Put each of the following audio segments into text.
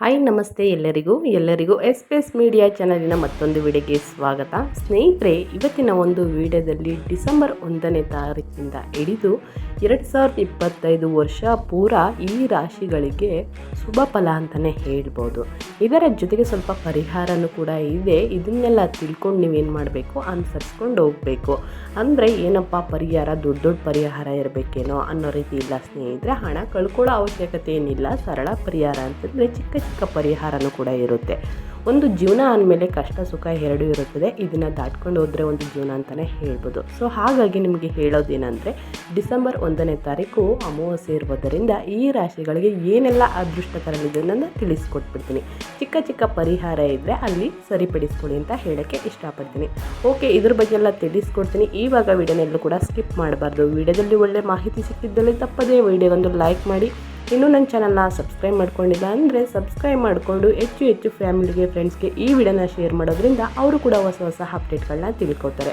Hi ನಮಸ್ತೆ ಎಲ್ಲರಿಗೂ. ಎಲ್ಲರಿಗೂ ಎಸ್ ಪಿ ಎಸ್ ಮೀಡಿಯಾ ಚಾನಲಿನ ಮತ್ತೊಂದು ವಿಡಿಯೋಗೆ ಸ್ವಾಗತ. ಸ್ನೇಹಿತರೆ, ಇವತ್ತಿನ ಒಂದು ವಿಡಿಯೋದಲ್ಲಿ ಡಿಸೆಂಬರ್ ಒಂದನೇ ತಾರೀಕಿನಿಂದ ಹಿಡಿದು ಎರಡು ಸಾವಿರದ ಇಪ್ಪತ್ತೈದು ವರ್ಷ ಪೂರ ಈ ರಾಶಿಗಳಿಗೆ ಶುಭ ಫಲ ಅಂತಲೇ ಹೇಳ್ಬೋದು. ಇದರ ಜೊತೆಗೆ ಸ್ವಲ್ಪ ಪರಿಹಾರನೂ ಕೂಡ ಇದೆ. ಇದನ್ನೆಲ್ಲ ತಿಳ್ಕೊಂಡು ನೀವೇನು ಮಾಡಬೇಕು? ಅನುಸರಿಸ್ಕೊಂಡು ಹೋಗಬೇಕು. ಅಂದರೆ ಏನಪ್ಪ ಪರಿಹಾರ? ದೊಡ್ಡ ದೊಡ್ಡ ಪರಿಹಾರ ಇರಬೇಕೇನೋ ಅನ್ನೋ ರೀತಿ ಇಲ್ಲ ಸ್ನೇಹಿತರೆ. ಹಣ ಕಳ್ಕೊಳ್ಳೋ ಅವಶ್ಯಕತೆ ಏನಿಲ್ಲ. ಸರಳ ಪರಿಹಾರ ಅಂತಂದರೆ ಚಿಕ್ಕ ಚಿಕ್ಕ ಪರಿಹಾರನೂ ಕೂಡ ಇರುತ್ತೆ. ಒಂದು ಜೀವನ ಅಂದಮೇಲೆ ಕಷ್ಟ, ಸುಖ ಎರಡೂ ಇರುತ್ತದೆ. ಇದನ್ನು ದಾಟ್ಕೊಂಡು ಹೋದರೆ ಒಂದು ಜೀವನ ಅಂತಲೇ ಹೇಳ್ಬೋದು. ಸೊ ಹಾಗಾಗಿ ನಿಮಗೆ ಹೇಳೋದೇನೆಂದರೆ, ಡಿಸೆಂಬರ್ ಒಂದನೇ ತಾರೀಕು ಅಮಾವಾಸ್ಯೆ ಇರುವುದರಿಂದ ಈ ರಾಶಿಗಳಿಗೆ ಏನೆಲ್ಲ ಅದೃಷ್ಟ ತರಲಿದೆ ಅನ್ನೋದನ್ನ ತಿಳಿಸ್ಕೊಟ್ಬಿಡ್ತೀನಿ. ಚಿಕ್ಕ ಚಿಕ್ಕ ಪರಿಹಾರ ಇದ್ದರೆ ಅಲ್ಲಿ ಸರಿಪಡಿಸ್ಕೊಳ್ಳಿ ಅಂತ ಹೇಳೋಕ್ಕೆ ಇಷ್ಟಪಡ್ತೀನಿ. ಓಕೆ ಇದ್ರ ಬಗ್ಗೆ ಎಲ್ಲ ತಿಳಿಸ್ಕೊಡ್ತೀನಿ. ಇವಾಗ ವಿಡಿಯೋನೆಲ್ಲೂ ಕೂಡ ಸ್ಕಿಪ್ ಮಾಡಬಾರ್ದು. ವಿಡಿಯೋದಲ್ಲಿ ಒಳ್ಳೆ ಮಾಹಿತಿ ಸಿಕ್ಕಿದ್ದಲ್ಲಿ ತಪ್ಪದೇ ವಿಡಿಯೋಗೊಂದು ಲೈಕ್ ಮಾಡಿ. ಇನ್ನೂ ನನ್ನ ಚಾನಲ್ನ ಸಬ್ಸ್ಕ್ರೈಬ್ ಮಾಡ್ಕೊಂಡಿಲ್ಲ ಅಂದರೆ ಸಬ್ಸ್ಕ್ರೈಬ್ ಮಾಡಿಕೊಂಡು ಹೆಚ್ಚು ಹೆಚ್ಚು ಫ್ಯಾಮಿಲಿಗೆ, ಫ್ರೆಂಡ್ಸ್ಗೆ ಈ ವಿಡಿಯೋನ ಶೇರ್ ಮಾಡೋದ್ರಿಂದ ಅವರು ಕೂಡ ಹೊಸ ಹೊಸ ಅಪ್ಡೇಟ್ಗಳನ್ನ ತಿಳ್ಕೊತಾರೆ.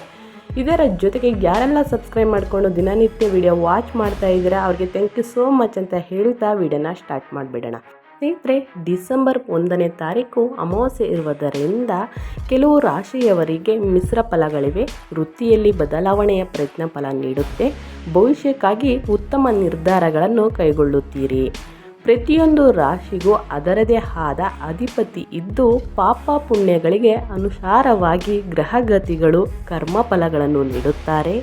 ಇದರ ಜೊತೆಗೆ ಯಾರೆಲ್ಲ ಸಬ್ಸ್ಕ್ರೈಬ್ ಮಾಡಿಕೊಂಡು ದಿನನಿತ್ಯ ವಿಡಿಯೋ ವಾಚ್ ಮಾಡ್ತಾ ಇದ್ದೀರಾ, ಅವ್ರಿಗೆ ಥ್ಯಾಂಕ್ ಯು ಸೋ ಮಚ್ ಅಂತ ಹೇಳ್ತಾ ವಿಡಿಯೋನ ಸ್ಟಾರ್ಟ್ ಮಾಡಿಬಿಡೋಣ. ಸ್ನೇಹಿತರೆ, ಡಿಸೆಂಬರ್ ಒಂದನೇ ತಾರೀಕು ಅಮಾವಾಸ್ಯೆ ಇರುವುದರಿಂದ ಕೆಲವು ರಾಶಿಯವರಿಗೆ ಮಿಶ್ರ ಫಲಗಳಿವೆ. ವೃತ್ತಿಯಲ್ಲಿ ಬದಲಾವಣೆಯ ಪ್ರಯತ್ನ ಫಲ ನೀಡುತ್ತೆ. ಭವಿಷ್ಯಕ್ಕಾಗಿ ಉತ್ತಮ ನಿರ್ಧಾರಗಳನ್ನು ಕೈಗೊಳ್ಳುತ್ತೀರಿ. ಪ್ರತಿಯೊಂದು ರಾಶಿಗೂ ಅದರದೇ ಆದ ಅಧಿಪತಿ ಇದ್ದು ಪಾಪ ಪುಣ್ಯಗಳಿಗೆ ಅನುಸಾರವಾಗಿ ಗ್ರಹಗತಿಗಳು ಕರ್ಮಫಲಗಳನ್ನು ನೀಡುತ್ತಾರೆ.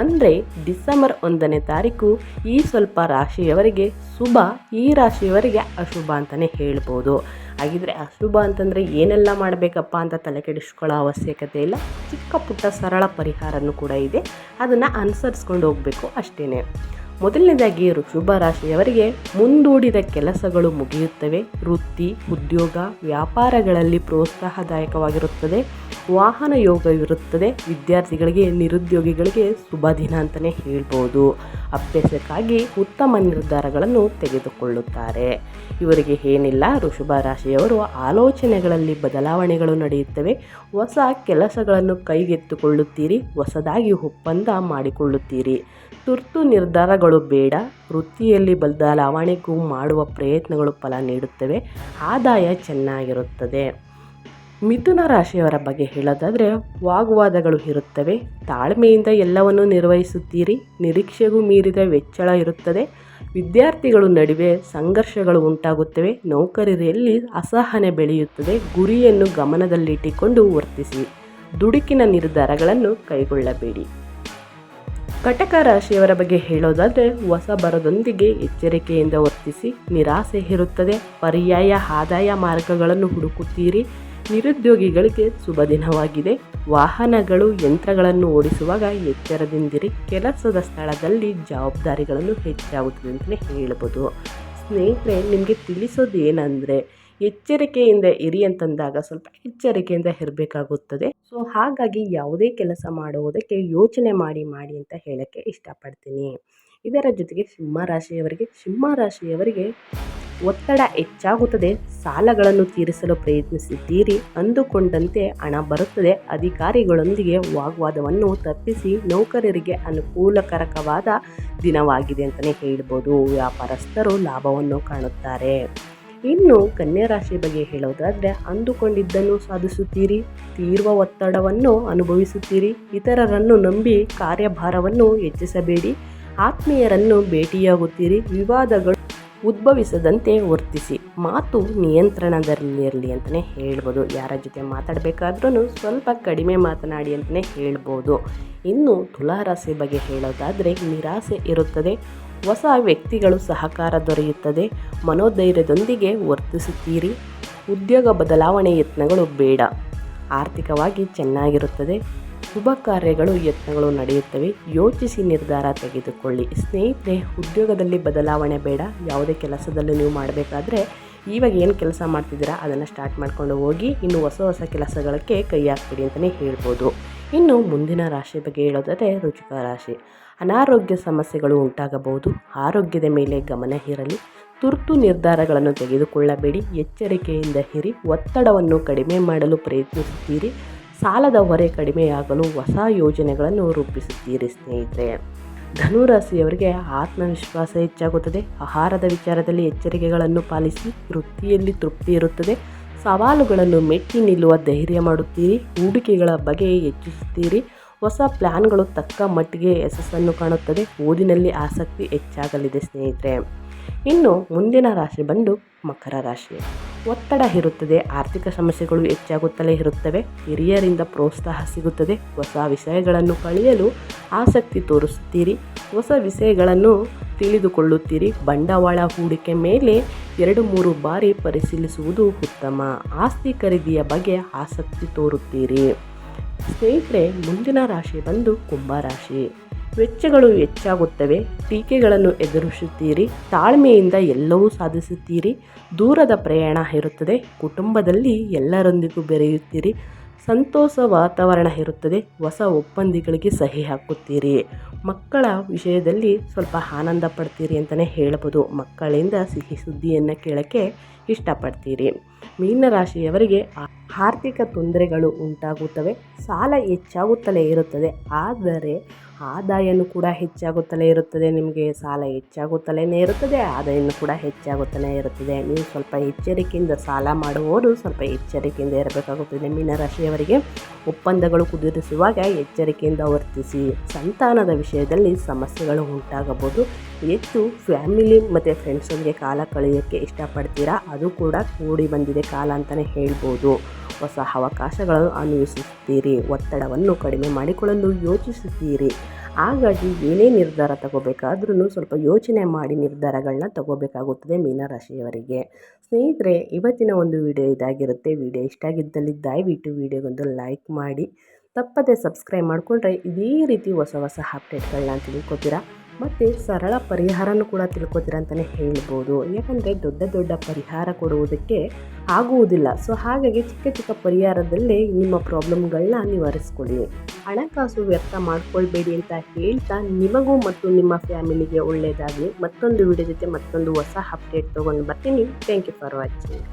ಅಂದರೆ ಡಿಸೆಂಬರ್ ಒಂದನೇ ತಾರೀಕು ಈ ಸ್ವಲ್ಪ ರಾಶಿಯವರಿಗೆ ಶುಭ, ಈ ರಾಶಿಯವರಿಗೆ ಅಶುಭ ಅಂತಲೇ ಹೇಳ್ಬೋದು. ಹಾಗಿದ್ರೆ ಅಶುಭ ಅಂತಂದರೆ ಏನೆಲ್ಲ ಮಾಡಬೇಕಪ್ಪ ಅಂತ ತಲೆ ಕೆಡಿಸ್ಕೊಳ್ಳೋ ಅವಶ್ಯಕತೆ ಇಲ್ಲ. ಚಿಕ್ಕ ಪುಟ್ಟ ಸರಳ ಪರಿಹಾರನೂ ಕೂಡ ಇದೆ. ಅದನ್ನು ಅನುಸರಿಸ್ಕೊಂಡು ಹೋಗಬೇಕು ಅಷ್ಟೇ ಮೊದಲನೇದಾಗಿ ಶುಭ ರಾಶಿಯವರಿಗೆ ಮುಂದೂಡಿದ ಕೆಲಸಗಳು ಮುಗಿಯುತ್ತವೆ. ವೃತ್ತಿ, ಉದ್ಯೋಗ, ವ್ಯಾಪಾರಗಳಲ್ಲಿ ಪ್ರೋತ್ಸಾಹದಾಯಕವಾಗಿರುತ್ತದೆ. ವಾಹನ ಯೋಗವಿರುತ್ತದೆ. ವಿದ್ಯಾರ್ಥಿಗಳಿಗೆ, ನಿರುದ್ಯೋಗಿಗಳಿಗೆ ಶುಭ ದಿನ ಅಂತಲೇ ಹೇಳ್ಬೋದು. ಅಭ್ಯಾಸಕ್ಕಾಗಿ ಉತ್ತಮ ನಿರ್ಧಾರಗಳನ್ನು ತೆಗೆದುಕೊಳ್ಳುತ್ತಾರೆ. ಇವರಿಗೆ ಏನಿಲ್ಲ ಋಷಭ ರಾಶಿಯವರು ಆಲೋಚನೆಗಳಲ್ಲಿ ಬದಲಾವಣೆಗಳು ನಡೆಯುತ್ತವೆ. ಹೊಸ ಕೆಲಸಗಳನ್ನು ಕೈಗೆತ್ತಿಕೊಳ್ಳುತ್ತೀರಿ, ಹೊಸದಾಗಿ ಒಪ್ಪಂದ ಮಾಡಿಕೊಳ್ಳುತ್ತೀರಿ. ತುರ್ತು ನಿರ್ಧಾರಗಳು ಬೇಡ. ವೃತ್ತಿಯಲ್ಲಿ ಬದಲಾವಣೆಗೂ ಮಾಡುವ ಪ್ರಯತ್ನಗಳು ಫಲ ನೀಡುತ್ತವೆ. ಆದಾಯ ಚೆನ್ನಾಗಿರುತ್ತದೆ. ಮಿಥುನ ರಾಶಿಯವರ ಬಗ್ಗೆ ಹೇಳೋದಾದರೆ ವಾಗ್ವಾದಗಳು ಇರುತ್ತವೆ. ತಾಳ್ಮೆಯಿಂದ ಎಲ್ಲವನ್ನು ನಿರ್ವಹಿಸುತ್ತೀರಿ. ನಿರೀಕ್ಷೆಗೂ ಮೀರಿದ ವೆಚ್ಚಳ ಇರುತ್ತದೆ. ವಿದ್ಯಾರ್ಥಿಗಳು ನಡುವೆ ಸಂಘರ್ಷಗಳು ಉಂಟಾಗುತ್ತವೆ. ನೌಕರರಲ್ಲಿ ಅಸಹನೆ ಬೆಳೆಯುತ್ತದೆ. ಗುರಿಯನ್ನು ಗಮನದಲ್ಲಿಟ್ಟುಕೊಂಡು ವರ್ತಿಸಿ. ದುಡುಕಿನ ನಿರ್ಧಾರಗಳನ್ನು ಕೈಗೊಳ್ಳಬೇಡಿ. ಕಟಕ ರಾಶಿಯವರ ಬಗ್ಗೆ ಹೇಳೋದಾದರೆ ಹೊಸ ಬರದೊಂದಿಗೆ ಎಚ್ಚರಿಕೆಯಿಂದ ವರ್ತಿಸಿ. ನಿರಾಸೆ ಇರುತ್ತದೆ. ಪರ್ಯಾಯ ಆದಾಯ ಮಾರ್ಗಗಳನ್ನು ಹುಡುಕುತ್ತೀರಿ. ನಿರುದ್ಯೋಗಿಗಳಿಗೆ ಶುಭ ದಿನವಾಗಿದೆ. ವಾಹನಗಳು, ಯಂತ್ರಗಳನ್ನು ಓಡಿಸುವಾಗ ಎಚ್ಚರದಿಂದಿರಿ. ಕೆಲಸದ ಸ್ಥಳದಲ್ಲಿ ಜವಾಬ್ದಾರಿಗಳನ್ನು ಹೆಚ್ಚಾಗುತ್ತದೆ ಅಂತಲೇ ಹೇಳ್ಬೋದು. ಸ್ನೇಹಿತರೆ, ನಿಮಗೆ ತಿಳಿಸೋದು ಏನಂದರೆ ಎಚ್ಚರಿಕೆಯಿಂದ ಇರಿ ಅಂತಂದಾಗ ಸ್ವಲ್ಪ ಎಚ್ಚರಿಕೆಯಿಂದ ಇರಬೇಕಾಗುತ್ತದೆ. ಸೊ, ಹಾಗಾಗಿ ಯಾವುದೇ ಕೆಲಸ ಮಾಡುವುದಕ್ಕೆ ಯೋಚನೆ ಮಾಡಿ ಮಾಡಿ ಅಂತ ಹೇಳೋಕ್ಕೆ ಇಷ್ಟಪಡ್ತೀನಿ. ಇದರ ಜೊತೆಗೆ ಸಿಂಹ ರಾಶಿಯವರಿಗೆ ಸಿಂಹ ರಾಶಿಯವರಿಗೆ ಒತ್ತಡ ಹೆಚ್ಚಾಗುತ್ತದೆ. ಸಾಲಗಳನ್ನು ತೀರಿಸಲು ಪ್ರಯತ್ನಿಸಿದ್ದೀರಿ ಅಂದುಕೊಂಡಂತೆ ಹಣ ಬರುತ್ತದೆ. ಅಧಿಕಾರಿಗಳೊಂದಿಗೆ ವಾಗ್ವಾದವನ್ನು ತಪ್ಪಿಸಿ ನೌಕರರಿಗೆ ಅನುಕೂಲಕರಕವಾದ ದಿನವಾಗಿದೆ ಅಂತಲೇ ಹೇಳ್ಬೋದು. ವ್ಯಾಪಾರಸ್ಥರು ಲಾಭವನ್ನು ಕಾಣುತ್ತಾರೆ. ಇನ್ನು ಕನ್ಯಾ ರಾಶಿ ಬಗ್ಗೆ ಹೇಳೋದಾದರೆ ಅಂದುಕೊಂಡಿದ್ದನ್ನು ಸಾಧಿಸುತ್ತೀರಿ. ತೀವ್ರ ಒತ್ತಡವನ್ನು ಅನುಭವಿಸುತ್ತೀರಿ. ಇತರರನ್ನು ನಂಬಿ ಕಾರ್ಯಭಾರವನ್ನು ಹೆಚ್ಚಿಸಬೇಡಿ. ಆತ್ಮೀಯರನ್ನು ಭೇಟಿಯಾಗುತ್ತೀರಿ. ವಿವಾದಗಳು ಉದ್ಭವಿಸದಂತೆ ವರ್ತಿಸಿ. ಮಾತು ನಿಯಂತ್ರಣದಲ್ಲಿರಲಿ ಅಂತಲೇ ಹೇಳ್ಬೋದು. ಯಾರ ಜೊತೆ ಮಾತಾಡಬೇಕಾದ್ರೂ ಸ್ವಲ್ಪ ಕಡಿಮೆ ಮಾತನಾಡಿ ಅಂತಲೇ ಹೇಳ್ಬೋದು. ಇನ್ನು ತುಲಾರಾಶಿ ಬಗ್ಗೆ ಹೇಳೋದಾದರೆ ನಿರಾಸೆ ಇರುತ್ತದೆ. ಹೊಸ ವ್ಯಕ್ತಿಗಳು ಸಹಕಾರ ದೊರೆಯುತ್ತದೆ. ಮನೋಧೈರ್ಯದೊಂದಿಗೆ ವರ್ತಿಸುತ್ತೀರಿ. ಉದ್ಯೋಗ ಬದಲಾವಣೆ ಯತ್ನಗಳು ಬೇಡ. ಆರ್ಥಿಕವಾಗಿ ಚೆನ್ನಾಗಿರುತ್ತದೆ. ಶುಭ ಕಾರ್ಯಗಳು, ಯತ್ನಗಳು ನಡೆಯುತ್ತವೆ. ಯೋಚಿಸಿ ನಿರ್ಧಾರ ತೆಗೆದುಕೊಳ್ಳಿ. ಸ್ನೇಹಿತರೆ, ಉದ್ಯೋಗದಲ್ಲಿ ಬದಲಾವಣೆ ಬೇಡ. ಯಾವುದೇ ಕೆಲಸದಲ್ಲಿ ನೀವು ಮಾಡಬೇಕಾದ್ರೆ ಇವಾಗ ಏನು ಕೆಲಸ ಮಾಡ್ತಿದ್ದೀರಾ, ಅದನ್ನು ಸ್ಟಾರ್ಟ್ ಮಾಡ್ಕೊಂಡು ಹೋಗಿ, ಇನ್ನು ಹೊಸ ಹೊಸ ಕೆಲಸಗಳಕ್ಕೆ ಕೈ ಹಾಕ್ಬಿಡಿ ಅಂತಲೇ ಹೇಳ್ಬೋದು. ಇನ್ನು ಮುಂದಿನ ರಾಶಿ ಬಗ್ಗೆ ಹೇಳೋದಾದರೆ ರುಚಿಕ ರಾಶಿ. ಅನಾರೋಗ್ಯ ಸಮಸ್ಯೆಗಳು ಉಂಟಾಗಬಹುದು. ಆರೋಗ್ಯದ ಮೇಲೆ ಗಮನ ಇರಲಿ. ತುರ್ತು ನಿರ್ಧಾರಗಳನ್ನು ತೆಗೆದುಕೊಳ್ಳಬೇಡಿ. ಎಚ್ಚರಿಕೆಯಿಂದ ಹಿರಿ ಒತ್ತಡವನ್ನು ಕಡಿಮೆ ಮಾಡಲು ಪ್ರಯತ್ನಿಸುತ್ತೀರಿ. ಸಾಲದ ಹೊರೆ ಕಡಿಮೆಯಾಗಲು ಹೊಸ ಯೋಜನೆಗಳನ್ನು ರೂಪಿಸುತ್ತೀರಿ ಸ್ನೇಹಿತರೆ. ಧನುರಾಶಿಯವರಿಗೆ ಆತ್ಮವಿಶ್ವಾಸ ಹೆಚ್ಚಾಗುತ್ತದೆ. ಆಹಾರದ ವಿಚಾರದಲ್ಲಿ ಎಚ್ಚರಿಕೆಗಳನ್ನು ಪಾಲಿಸಿ, ವೃತ್ತಿಯಲ್ಲಿ ತೃಪ್ತಿ ಇರುತ್ತದೆ. ಸವಾಲುಗಳನ್ನು ಮೆಟ್ಟಿ ನಿಲ್ಲುವ ಧೈರ್ಯ ಮಾಡುತ್ತೀರಿ. ಹೂಡಿಕೆಗಳ ಬಗ್ಗೆ ಹೆಚ್ಚಿಸುತ್ತೀರಿ ಹೊಸ ಪ್ಲ್ಯಾನ್ಗಳು ತಕ್ಕ ಮಟ್ಟಿಗೆ ಯಶಸ್ಸನ್ನು ಕಾಣುತ್ತದೆ. ಓದಿನಲ್ಲಿ ಆಸಕ್ತಿ ಹೆಚ್ಚಾಗಲಿದೆ ಸ್ನೇಹಿತರೆ. ಇನ್ನು ಮುಂದಿನ ರಾಶಿ ಬಂದು ಮಕರ ರಾಶಿ. ಒತ್ತಡ ಇರುತ್ತದೆ ಆರ್ಥಿಕ ಸಮಸ್ಯೆಗಳು ಹೆಚ್ಚಾಗುತ್ತಲೇ ಇರುತ್ತವೆ, ಹಿರಿಯರಿಂದ ಪ್ರೋತ್ಸಾಹ ಸಿಗುತ್ತದೆ, ಹೊಸ ವಿಷಯಗಳನ್ನು ಕಲಿಯಲು ಆಸಕ್ತಿ ತೋರಿಸುತ್ತೀರಿ, ಹೊಸ ವಿಷಯಗಳನ್ನು ತಿಳಿದುಕೊಳ್ಳುತ್ತೀರಿ, ಬಂಡವಾಳ ಹೂಡಿಕೆ ಮೇಲೆ ಎರಡು ಮೂರು ಬಾರಿ ಪರಿಶೀಲಿಸುವುದು ಉತ್ತಮ, ಆಸ್ತಿ ಖರೀದಿಯ ಬಗ್ಗೆ ಆಸಕ್ತಿ ತೋರುತ್ತೀರಿ. ಸ್ನೇಹಿತರೆ, ಮುಂದಿನ ರಾಶಿ ಬಂದು ಕುಂಭರಾಶಿ ವೆಚ್ಚಗಳು ಹೆಚ್ಚಾಗುತ್ತವೆ. ಟೀಕೆಗಳನ್ನು ಎದುರಿಸುತ್ತೀರಿ. ತಾಳ್ಮೆಯಿಂದ ಎಲ್ಲವೂ ಸಾಧಿಸುತ್ತೀರಿ. ದೂರದ ಪ್ರಯಾಣ ಇರುತ್ತದೆ. ಕುಟುಂಬದಲ್ಲಿ ಎಲ್ಲರೊಂದಿಗೂ ಬೆರೆಯುತ್ತೀರಿ. ಸಂತೋಷ ವಾತಾವರಣ ಇರುತ್ತದೆ. ಹೊಸ ಒಪ್ಪಂದಗಳಿಗೆ ಸಹಿ ಹಾಕುತ್ತೀರಿ. ಮಕ್ಕಳ ವಿಷಯದಲ್ಲಿ ಸ್ವಲ್ಪ ಆನಂದ ಪಡ್ತೀರಿ ಅಂತಲೇ ಹೇಳ್ಬೋದು ಮಕ್ಕಳಿಂದ ಸಿಹಿ ಸುದ್ದಿಯನ್ನು ಕೇಳೋಕ್ಕೆ ಇಷ್ಟಪಡ್ತೀರಿ. ಮೀನರಾಶಿಯವರಿಗೆ ಆರ್ಥಿಕ ತೊಂದರೆಗಳು ಉಂಟಾಗುತ್ತವೆ. ಸಾಲ ಹೆಚ್ಚಾಗುತ್ತಲೇ ಇರುತ್ತದೆ. ಆದರೆ ಆದಾಯನೂ ಕೂಡ ಹೆಚ್ಚಾಗುತ್ತಲೇ ಇರುತ್ತದೆ. ನಿಮಗೆ ಸಾಲ ಹೆಚ್ಚಾಗುತ್ತಲೇ ಇರುತ್ತದೆ. ಆದಾಯನೂ ಕೂಡ ಹೆಚ್ಚಾಗುತ್ತಲೇ ಇರುತ್ತದೆ. ನೀವು ಸ್ವಲ್ಪ ಎಚ್ಚರಿಕೆಯಿಂದ ಸಾಲ ಮಾಡುವವರು ಸ್ವಲ್ಪ ಎಚ್ಚರಿಕೆಯಿಂದ ಇರಬೇಕಾಗುತ್ತದೆ. ಮೀನರಾಶಿಯವರಿಗೆ ಒಪ್ಪಂದಗಳು ಕುದುರಿಸುವಾಗ ಎಚ್ಚರಿಕೆಯಿಂದ ವರ್ತಿಸಿ, ಸಂತಾನದ ವಿಷಯದಲ್ಲಿ ಸಮಸ್ಯೆಗಳು ಉಂಟಾಗಬಹುದು. ಹೆಚ್ಚು ಫ್ಯಾಮಿಲಿ ಮತ್ತು ಫ್ರೆಂಡ್ಸೊಂದಿಗೆ ಕಾಲ ಕಳೆಯೋಕ್ಕೆ ಇಷ್ಟಪಡ್ತೀರಾ? ಅದು ಕೂಡ ಕೂಡಿ ಬಂದಿದೆ ಕಾಲ ಅಂತಲೇ ಹೇಳ್ಬೋದು. ಹೊಸ ಅವಕಾಶಗಳನ್ನು ಅನ್ವೇಷಿಸುತ್ತೀರಿ. ಒತ್ತಡವನ್ನು ಕಡಿಮೆ ಮಾಡಿಕೊಳ್ಳಲು ಯೋಚಿಸುತ್ತೀರಿ. ಹಾಗಾಗಿ ಏನೇ ನಿರ್ಧಾರ ತಗೋಬೇಕಾದ್ರೂ ಸ್ವಲ್ಪ ಯೋಚನೆ ಮಾಡಿ ನಿರ್ಧಾರಗಳನ್ನ ತಗೋಬೇಕಾಗುತ್ತದೆ ಮೀನರಾಶಿಯವರಿಗೆ. ಸ್ನೇಹಿತರೆ, ಇವತ್ತಿನ ಒಂದು ವಿಡಿಯೋ ಇದಾಗಿರುತ್ತೆ. ವಿಡಿಯೋ ಇಷ್ಟ ಆಗಿದ್ದಲ್ಲಿ ದಯವಿಟ್ಟು ವಿಡಿಯೋಗೊಂದು ಲೈಕ್ ಮಾಡಿ, ತಪ್ಪದೆ ಸಬ್ಸ್ಕ್ರೈಬ್ ಮಾಡಿಕೊಂಡ್ರೆ ಇದೇ ರೀತಿ ಹೊಸ ಹೊಸ ಅಪ್ಡೇಟ್ಗಳನ್ನ ತಿಳ್ಕೊತೀರಾ? ಮತ್ತು ಸರಳ ಪರಿಹಾರನೂ ಕೂಡ ತಿಳ್ಕೊತೀರ ಅಂತಲೇ ಹೇಳ್ಬೋದು. ಯಾಕಂದರೆ ದೊಡ್ಡ ದೊಡ್ಡ ಪರಿಹಾರ ಕೊಡುವುದಕ್ಕೆ ಆಗುವುದಿಲ್ಲ. ಸೊ ಹಾಗಾಗಿ ಚಿಕ್ಕ ಚಿಕ್ಕ ಪರಿಹಾರದಲ್ಲೇ ನಿಮ್ಮ ಪ್ರಾಬ್ಲಮ್ಗಳನ್ನ ನಿವಾರಿಸ್ಕೊಳ್ಳಿ. ಹಣಕಾಸು ವ್ಯರ್ಥ ಮಾಡ್ಕೊಳ್ಬೇಡಿ ಅಂತ ಹೇಳ್ತಾ ನಿಮಗೂ ಮತ್ತು ನಿಮ್ಮ ಫ್ಯಾಮಿಲಿಗೆ ಒಳ್ಳೆಯದಾಗಲಿ ಮತ್ತೊಂದು ವಿಡಿಯೋ ಜೊತೆ ಮತ್ತೊಂದು ಹೊಸ ಅಪ್ಡೇಟ್ ತೊಗೊಂಡು ಬರ್ತೀನಿ. Thank you for watching